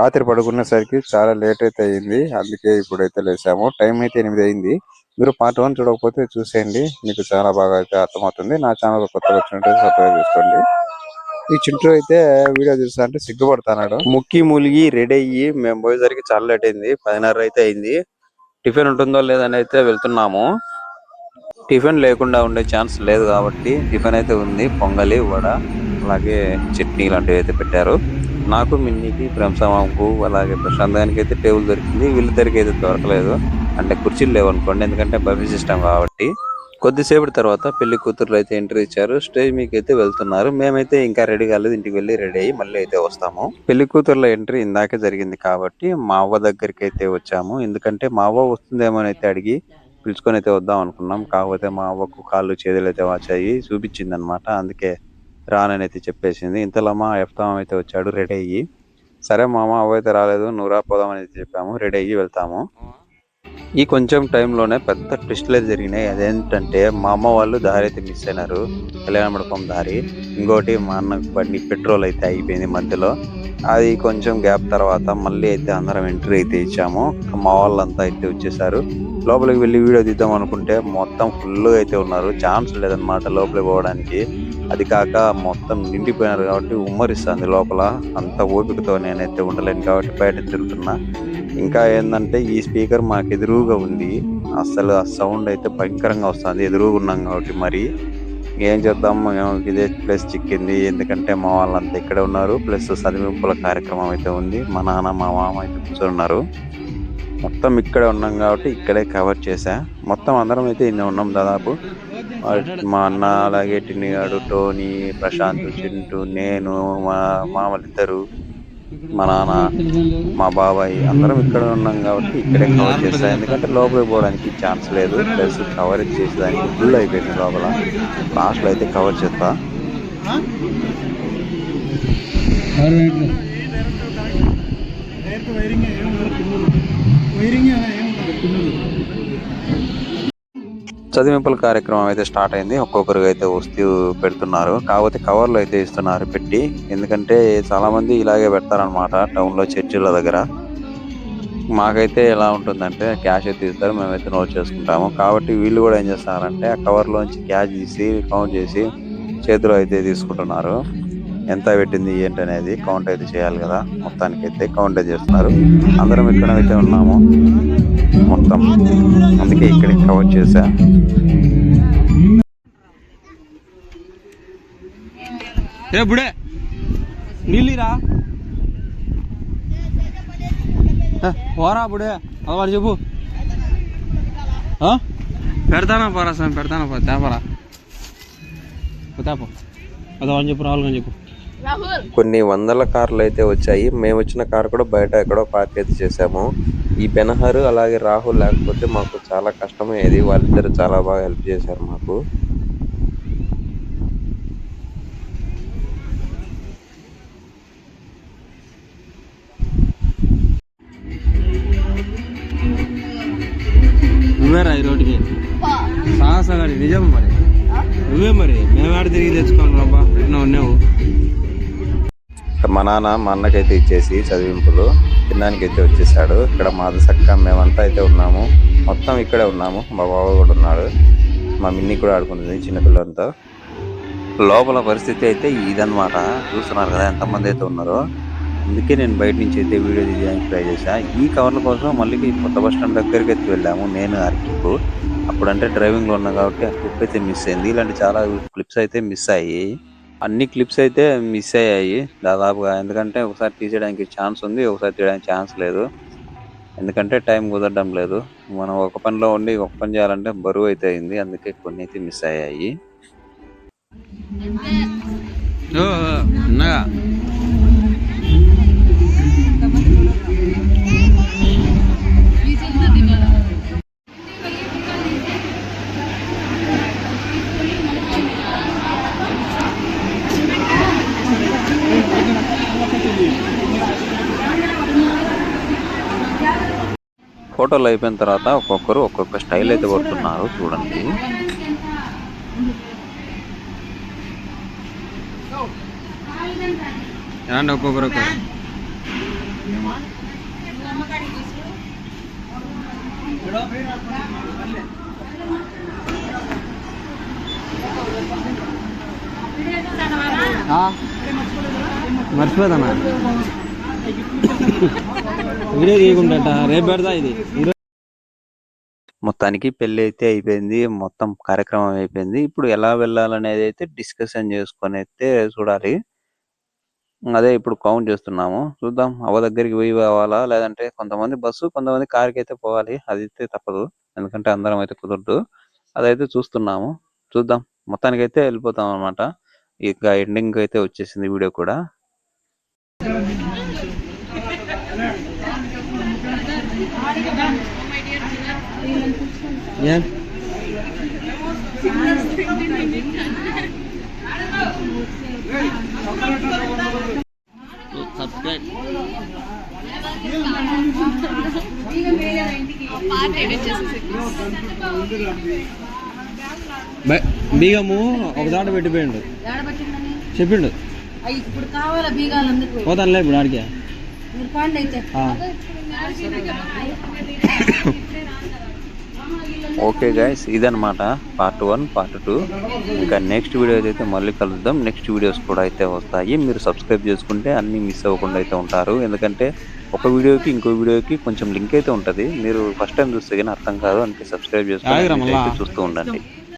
రాత్రి పడుకునేసరికి చాలా లేట్ అయితే అయింది. అందుకే ఇప్పుడైతే లేసాము. టైం అయితే ఎనిమిది అయింది. మీరు పార్ట్ వన్ చూడకపోతే చూసేయండి. మీకు చాలా బాగా అయితే అర్థమవుతుంది. నా ఛానల్ కొత్తగా వచ్చినట్టు సబ్స్క్రైబ్ చేసుకోండి. ఈ చింటూ అయితే వీడియో చూస్తా అంటే సిగ్గుపడతాడు ముక్కి మూలిగి రెడీ అయ్యి మేము పోయేసరికి చాలా లేట్ అయింది. పదిన్నర అయితే అయింది. టిఫిన్ ఉంటుందో లేదని అయితే వెళ్తున్నాము. టిఫిన్ లేకుండా ఉండే ఛాన్స్ లేదు కాబట్టి టిఫిన్ అయితే ఉంది. పొంగలి వడ అలాగే చట్నీ లాంటివి అయితే పెట్టారు. నాకు మిన్నీకి ప్రేమసమాకు అలాగే ప్రశాంతానికి అయితే టేబుల్ దొరికింది. వీళ్ళిద్దరికి అయితే దొరకలేదు. అంటే కుర్చీలు లేవు అనుకోండి. ఎందుకంటే బఫీ సిస్టమ్ కాబట్టి. కొద్దిసేపటి తర్వాత పెళ్ళి కూతురు అయితే ఎంట్రీ ఇచ్చారు. స్టేజ్ మీకు అయితే వెళ్తున్నారు. మేమైతే ఇంకా రెడీ కాలేదు. ఇంటికి వెళ్ళి రెడీ అయ్యి మళ్ళీ అయితే వస్తాము. పెళ్ళి కూతురుల ఎంట్రీ ఇందాకే జరిగింది కాబట్టి మా అవ్వ దగ్గరికి అయితే వచ్చాము. ఎందుకంటే మా అవ్వ వస్తుందేమో అయితే అడిగి పిలుచుకొని అయితే వద్దాం అనుకున్నాం. కాకపోతే మా అవ్వకు కాళ్ళు చేతులు అయితే వాచాయి. చూపించింది అనమాట అందుకే రానని అయితే చెప్పేసింది. ఇంతలో మా ఎఫ్తామం అయితే వచ్చాడు రెడీ అయ్యి. సరే మామ అవైతే రాలేదు నూరా రా పోదామని అయితే చెప్పాము రెడీ అయ్యి వెళ్తాము. ఈ కొంచెం టైంలోనే పెద్ద ట్విస్ట్లు జరిగినాయి. అదేంటంటే మా అమ్మ వాళ్ళు దారి అయితే మిస్ అయినారు. కళ్యాణ మండపం దారి. ఇంకోటి మా అన్న బండి పెట్రోల్ అయితే అయిపోయింది మధ్యలో. అది కొంచెం గ్యాప్ తర్వాత మళ్ళీ అయితే అందరం ఎంట్రీ అయితే ఇచ్చాము. మా వాళ్ళంతా అయితే వచ్చేసారు. లోపలికి వెళ్ళి వీడియో తీద్దాం అనుకుంటే మొత్తం ఫుల్గా అయితే ఉన్నారు. ఛాన్స్ లేదనమాట లోపలికి పోవడానికి. అది కాక మొత్తం నిండిపోయినారు కాబట్టి ఉమ్మరిస్తుంది లోపల. అంత ఓపికతో నేనైతే ఉండలేను కాబట్టి బయట తిరుగుతున్నా. ఇంకా ఏంటంటే ఈ స్పీకర్ మాకు ఎదురుగా ఉంది. అసలు ఆ సౌండ్ అయితే భయంకరంగా వస్తుంది. ఎదురుగా ఉన్నాం కాబట్టి మరి. ఏం చేద్దాం? మేము ఇదే ప్లేస్ చిక్కింది. ఎందుకంటే మా వాళ్ళంతా ఇక్కడే ఉన్నారు. ప్లస్ చదివింపుల కార్యక్రమం అయితే ఉంది. మా నాన్న మా మామ అయితే కూర్చొని ఉన్నారు. మొత్తం ఇక్కడే ఉన్నాం కాబట్టి ఇక్కడే కవర్ చేశా. మొత్తం అందరం అయితే ఇన్ని ఉన్నాం దాదాపు. మా అన్న అలాగే టిన్నిగాడు టోనీ ప్రశాంత్ చింటూ నేను మా మామలిద్దరు మా నాన్న మా బాబాయ్ అందరం ఇక్కడ ఉన్నాం కాబట్టి ఇక్కడే కవర్ చేస్తా. ఎందుకంటే లోపలికి పోవడానికి ఛాన్స్ లేదు. ప్లస్ కవర్ చేసేదానికి ఫుల్ అయిపోయింది లోపల. లాస్ట్లో అయితే కవర్ చేస్తా. చదివింపుల కార్యక్రమం అయితే స్టార్ట్ అయింది. ఒక్కొక్కరికి అయితే వస్తూ పెడుతున్నారు. కాకపోతే కవర్లు అయితే ఇస్తున్నారు పెట్టి. ఎందుకంటే చాలామంది ఇలాగే పెడతారనమాట టౌన్లో చర్చిల దగ్గర. మాకైతే ఎలా ఉంటుందంటే క్యాష్ అయితే ఇస్తారు మేమైతే నోట్ చేసుకుంటాము. కాబట్టి వీళ్ళు కూడా ఏం చేస్తారంటే ఆ కవర్లోంచి క్యాష్ తీసి కౌంట్ చేసి చేతిలో అయితే తీసుకుంటున్నారు. ఎంత పెట్టింది ఏంటి అనేది కౌంట్ అయితే చేయాలి కదా. మొత్తానికి అయితే కౌంట్ చేస్తున్నారు. అందరం ఇక్కడ అయితే ఉన్నాము. మొత్తం. అందుకే ఇక్కడ కవర్ ఏ బుడే నీళ్ళిరా. పోరా బుడే అలవాటు చెప్పు? పెడతానా పోరా స్వామి పెడతానా పో తేపరా తేపో అదవని చెప్పు రాహుల్ అని చెప్పు. కొన్ని వందల కార్లు అయితే వచ్చాయి. మేము వచ్చిన కార్ కూడా బయట ఎక్కడో పార్క్ అయితే చేసాము ఈ బెనహర్ అలాగే రాహుల్ లేకపోతే మాకు చాలా కష్టమయ్యేది. వాళ్ళిద్దరు చాలా బాగా హెల్ప్ చేశారు మాకు. నువ్వేరా ఈ రోడ్డుకి. నిజం మరి. నువ్వే మరి. మేము ఆడ తిరిగి తెచ్చుకోవాలి రబ్బా ఎన్నో ఉన్నావు. మా నాన్న మా అన్నకైతే ఇచ్చేసి చదివింపులు తినడానికి అయితే వచ్చేసాడు. ఇక్కడ మాది సక్క మేమంతా అయితే ఉన్నాము. మొత్తం ఇక్కడే ఉన్నాము. మా బావ కూడా ఉన్నాడు. మా మిన్ని కూడా ఆడుకుంటుంది చిన్నపిల్లలతో లోపల పరిస్థితి అయితే ఇదన్నమాట. చూస్తున్నారు కదా ఎంతమంది అయితే ఉన్నారో. అందుకే నేను బయట నుంచి అయితే వీడియో తీయడానికి ట్రై చేశాను ఈ కవర్ల కోసం మళ్ళీ కొత్త బస్ స్టాండ్ దగ్గరికి అయితే వెళ్ళాము. నేను అరకు అప్పుడంటే డ్రైవింగ్లో ఉన్నా కాబట్టి ఆ క్లిప్ అయితే మిస్ అయింది. ఇలాంటి చాలా క్లిప్స్ అయితే మిస్ అయ్యాయి. అన్ని క్లిప్స్ అయితే మిస్ అయ్యాయి దాదాపుగా. ఎందుకంటే ఒకసారి తీసేయడానికి ఛాన్స్ ఉంది ఒకసారి తీయడానికి ఛాన్స్ లేదు. ఎందుకంటే టైం కుదరడం లేదు. మనం ఒక పనిలో ఉండి ఒక పని చేయాలంటే బరువు అయితే అయింది. అందుకే కొన్ని అయితే మిస్ అయ్యాయి. ఫోటోలు అయిపోయిన తర్వాత ఒక్కొక్కరు ఒక్కొక్క స్టైల్ అయితే కొడుతున్నారు చూడండి. ఏమండి ఒక్కొక్కరు ఒక్కొక్కరు మర్చిపోతానా వీడియో రేపు పెడతా ఇది. మొత్తానికి పెళ్ళి అయితే అయిపోయింది మొత్తం కార్యక్రమం అయిపోయింది. ఇప్పుడు ఎలా వెళ్ళాలనేది అయితే డిస్కషన్ చేసుకొని అయితే చూడాలి. అదే ఇప్పుడు కౌంట్ చేస్తున్నాము. చూద్దాం అవ్వ దగ్గరికి పోయి పోవాలా లేదంటే కొంతమంది బస్సు కొంతమంది కార్కి అయితే పోవాలి. అది అయితే తప్పదు. ఎందుకంటే అందరం అయితే కుదరదు. అదైతే చూస్తున్నాము. చూద్దాం. మొత్తానికి అయితే వెళ్ళిపోతాం అనమాట ఇక ఎండింగ్ అయితే వచ్చేసింది వీడియో కూడా. బై- బీగము ఒక దాట పెట్టిపోయిండు. చెప్పిండు. ఇప్పుడు కావాలా బీగాలు పోతానులే ఇప్పుడు ఆడికి. ఓకే గైస్ ఇదన్నమాట పార్ట్ వన్ పార్ట్ టూ ఇంకా నెక్స్ట్ వీడియో అయితే మళ్ళీ కలుద్దాం. నెక్స్ట్ వీడియోస్ కూడా అయితే వస్తాయి. మీరు సబ్స్క్రైబ్ చేసుకుంటే అన్ని మిస్ అవ్వకుండా అయితే ఉంటారు. ఎందుకంటే ఒక వీడియోకి ఇంకో వీడియోకి కొంచెం లింక్ అయితే ఉంటుంది. మీరు ఫస్ట్ టైం చూస్తే కానీ అర్థం కాదు. అందుకే సబ్స్క్రైబ్ చేసుకుని? చూస్తూ ఉండండి.